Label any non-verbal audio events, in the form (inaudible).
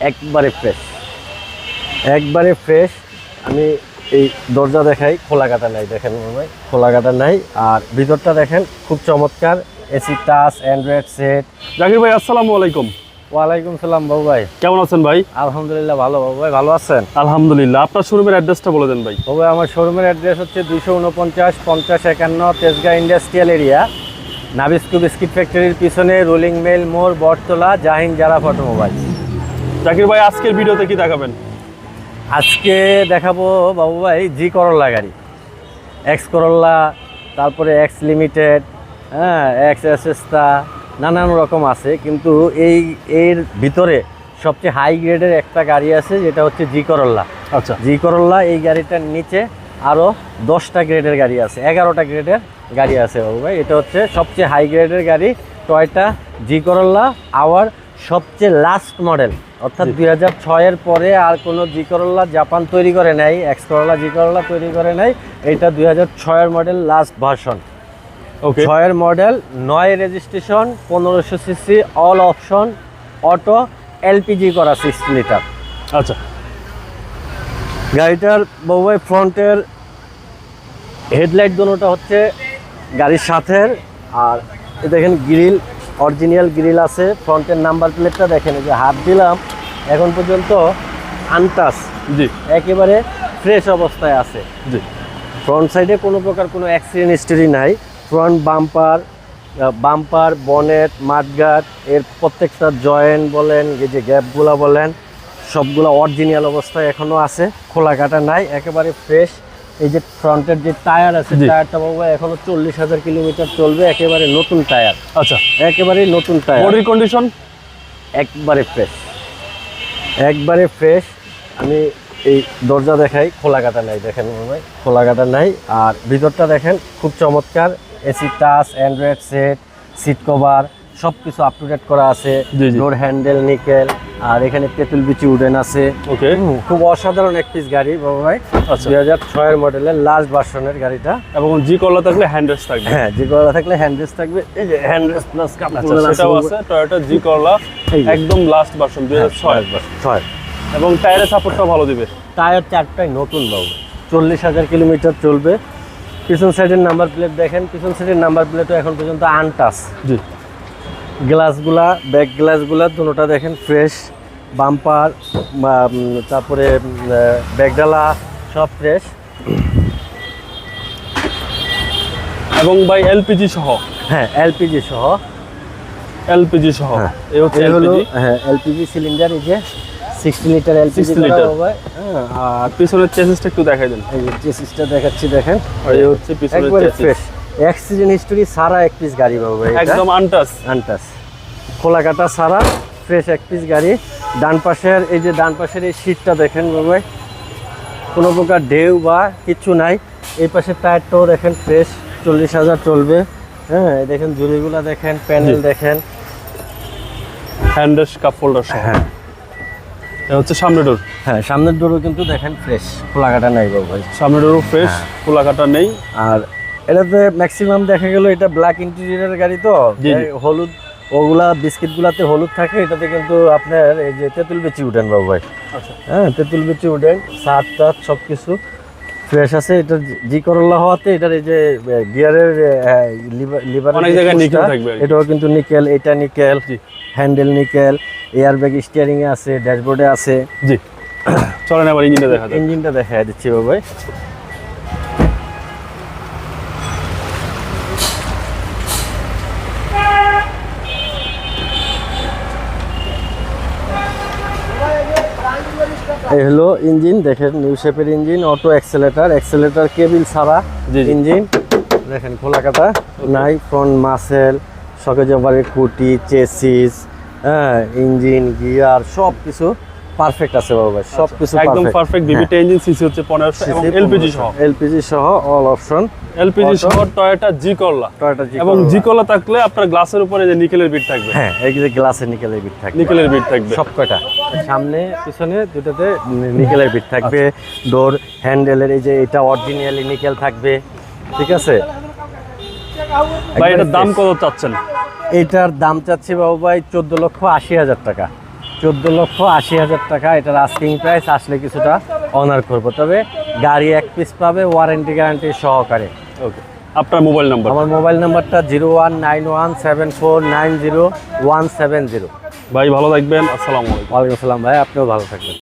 একবারে ফ্রেশ একবারে ফ্রেশ আমি এই দরজা দেখাই খোলা কাটা নাই দেখেন হয়। খোলা কাটা নাই। আর ভিতরটা দেখেন খুব চমৎকার। AC touch android set Zakir ভাই আসসালামু আলাইকুম। ওয়ালাইকুম সালাম বাবু ভাই। কেমন আছেন ভাই? আলহামদুলিল্লাহ ভালো বাবু ভাই ভালো আছেন? আলহামদুলিল্লাহ। আপনার শোরুমের অ্যাড্রেসটা বলে দেন ভাই। বাবু ভাই, আমার শোরুমের অ্যাড্রেস হচ্ছে দুইশো উনপঞ্চাশ পঞ্চাশ একান্ন Tejgaon industrial area. Nabisco biscuit ফ্যাক্টরির পিছনে রোলিং মেল মোড় বটতলা জাহিন জারা অটোমোবাইল জাকির ভাই আজকের ভিডিওতে কি দেখাবেন? আজকে দেখাবো বাবু ভাই জি করল্লা গাড়ি। এক্স করল্লা তারপরে এক্স লিমিটেড হ্যাঁ এক্স এসেস্তা নানান রকম আছে। কিন্তু এই এর ভিতরে সবচেয়ে হাই গ্রেডের একটা গাড়ি আছে যেটা হচ্ছে জি করল্লা আচ্ছা। জি করল্লা এই গাড়িটার নিচে আরও দশটা গ্রেডের গাড়ি আছে এগারোটা গ্রেডের গাড়ি আছে বাবু ভাই। এটা হচ্ছে সবচেয়ে হাই গ্রেডের গাড়ি টয়টা জি করল্লা আওয়ার সবচেয়ে লাস্ট মডেল অর্থাৎ দুই হাজার ছয়ের পরে আর কোনো জি জাপান তৈরি করে নাই এক্স করল্লা জি তৈরি করে নাই। এটা দুই হাজার ছয়ের মডেল লাস্ট ভার্সন ছয়ের মডেল নয় রেজিস্ট্রেশন পনেরোশো CC all option auto LPG করা সিক্স লিটার আচ্ছা। গাড়িটার বউবাই ফ্রন্টের হেডলাইট দোনোটা হচ্ছে গাড়ির সাথের আর এ দেখেন গ্রিল অরিজিনাল গ্রিল আছে ফ্রন্টের নাম্বার প্লেটটা দেখেন যে হাত দিলাম এখন পর্যন্ত আনটাস জি। একেবারে ফ্রেশ অবস্থায় আছে। জি। ফ্রন্ট সাইডে কোনো প্রকার কোনো অ্যাক্সিডেন্ট হিস্টোরি নাই ফ্রন্ট বাম্পার বাম্পার বনেট মাঠগাট এর প্রত্যেকটা জয়েন্ট বলেন এই যে গ্যাপগুলো বলেন সবগুলো অরিজিনাল অবস্থায় এখনও আছে খোলা কাটা নাই একেবারে ফ্রেশ এই যে ফ্রন্টের যে টায়ার আছে টায়ারটা বাবু এখনও চল্লিশ হাজার কিলোমিটার চলবে একেবারে নতুন টায়ার। আচ্ছা। একেবারে নতুন টায়ার। বডির কন্ডিশন একবারে ফ্রেশ একবারে ফ্রেশ আমি এই দরজা দেখাই খোলা কাটা নাই দেখেন হয় খোলা কাটা নাই। আর ভিতরটা দেখেন খুব চমৎকার। AC touch android set seat cover সব কিছু আপ টু ডেট করা আছে। ডোর হ্যান্ডেল নিকেল আর এখানে তেঁতুল বিচি উডেন আছে। ওকে খুব অসাধারণ এক পিস গাড়ি বাবা ভাই। আচ্ছা। দুই হাজার ছয়ের মডেলের লাস্ট ভার্সনের গাড়িটা। এবং জি কল্লা থাকলে হ্যান্ডেস থাকবে? হ্যাঁ জি কলা থাকলে হ্যান্ড্রেস থাকবে এই যে হ্যান্ড্রেস প্লাস আচ্ছা সেটাও আছে। টয়োটা জি যে। একদম লাস্ট ভার্সন দুই হাজার ছয়। ছয়। এবং টায়ারের সাপোর্টটা ভালো দিবে? টায়ার চারটাই নতুন বাবু। চল্লিশ হাজার কিলোমিটার চলবে। পিছন সাইডের নাম্বার প্লেট দেখেন পিছন সাইডের নাম্বার প্লেটও এখন পর্যন্ত আনটাস জি। গ্লাসগুলা ব্যাক গ্লাসগুলা দুটোটা দেখেন ফ্রেশ বাম্পার তারপরে ব্যাগডালা সব ফ্রেশ এবং ভাই এলপিজি সহ? হ্যাঁ এলপিজি সহ। এলপিজি সহ? হ্যাঁ। এই হচ্ছে এলপিজি হ্যাঁ এলপিজি সিলিন্ডার এই যে সিক্সটি লিটার এলপিজি 60 লিটার। হ্যাঁ আর পিছনের চেসিসটা একটু দেখাই দেন। এই যে চেসিসটা দেখাচ্ছি দেখেন। আর এই হচ্ছে পিছনের চেসিস ফ্রেশ অ্যাক্সিডেন্ট হিস্টোরি সারা এক পিস গাড়ি বাবু ভাই একদম আনটাস আনটাস খোলা কাটা সারা ফ্রেশ এক পিস গাড়ি। ডান পাশের এই যে ডান পাশের এই সিটটা দেখেন বাবাই কোনো প্রকার ঢেউ বা কিচ্ছু নাই। এই পাশের টায়ারটাও দেখেন ফ্রেশ চল্লিশ হাজার চলবে। হ্যাঁ দেখেন জুড়িগুলা দেখেন প্যানেল দেখেন। হ্যান্ডেস কাপ হোল্ডার সহ হ্যাঁ। এটা হচ্ছে সামনে ডোর হ্যাঁ সামনের ডোরও কিন্তু দেখেন ফ্রেশ খোলা কাটা নাই বাবু ভাই। সামনে ডোরও ফ্রেশ হ্যাঁ। খোলা কাটা নেই। আর এটাতে ম্যাক্সিমাম দেখা গেল এটা ব্ল্যাক ইন্টেরিয়রের গাড়ি তো। হলুদ ওগুলা বিস্কিট গুলাতে হলুদ থাকে এটাতে কিন্তু আপনার এই যে তেঁতুল বেচি উঠেন বাবু ভাই। আচ্ছা। হ্যাঁ তেঁতুল বিচি উঠেন সাত টাত সব কিছু ফ্রেশ আছে এটা জি করল্লা হওয়াতে এটার এই যে গিয়ারের লিভার nickel থাকবে এটাও কিন্তু নিকেল এটা nickel handle nickel air bag steering এ আছে ড্যাশবোর্ডে আছে। জি। (coughs) চলেন আবার ইঞ্জিনটা দেখা ইঞ্জিনটা দেখা দিচ্ছি বাবু ভাই। এই হলো ইঞ্জিন দেখেন নিউ শেপের engine auto accelerator accelerator cable ছাড়া। ইঞ্জিন দেখেন খোলা কাটা নাই ফ্রন্ট মাসেল সকেজ ওভারের কুটি চেসিস হ্যাঁ ইঞ্জিন গিয়ার সব কিছু পারফেক্ট আছে বাবু ভাই সব কিছু একদম পারফেক্ট বিবিটা ইঞ্জিন সিসি হচ্ছে পনেরোশো এবং এলপিজি সহ। এলপিজি সহ অল অপশন এলপিজি সহ Toyota G Corolla Toyota G এবং জি করলা থাকলে আপনার গ্লাসের উপরে যে নিকেলের বিট থাকবে। হ্যাঁ এই যে গ্লাসে নিকেলের বিট থাকবে। নিকেলের বিট থাকবে। সব কয়টা? সামনে পিছনে দুটোতে নিকেলের বিট থাকবে। ডোর হ্যান্ডেলের এই যে এটা অরিজিনালি নিকেল থাকবে। ঠিক আছে? ভাই এটার দাম। কত চাচ্ছেন? এটার দাম চাচ্ছি বাবু ভাই চোদ্দ লক্ষ আশি হাজার টাকা। চোদ্দ লক্ষ আশি হাজার টাকা। এটার আস্কিং প্রাইস আসলে কিছুটা অনার করব। তবে গাড়ি এক পিস পাবে ওয়ারেন্টি গ্যারান্টি সহকারে। ওকে আপনার মোবাইল নাম্বার আমার মোবাইল নাম্বারটা zero one nine one seven four nine zero one seven zero. ভাই ভালো থাকবেন। আসসালামু আলাইকুম। ওয়ালাইকুম আসসালাম ভাই আপনিও ভালো থাকবেন।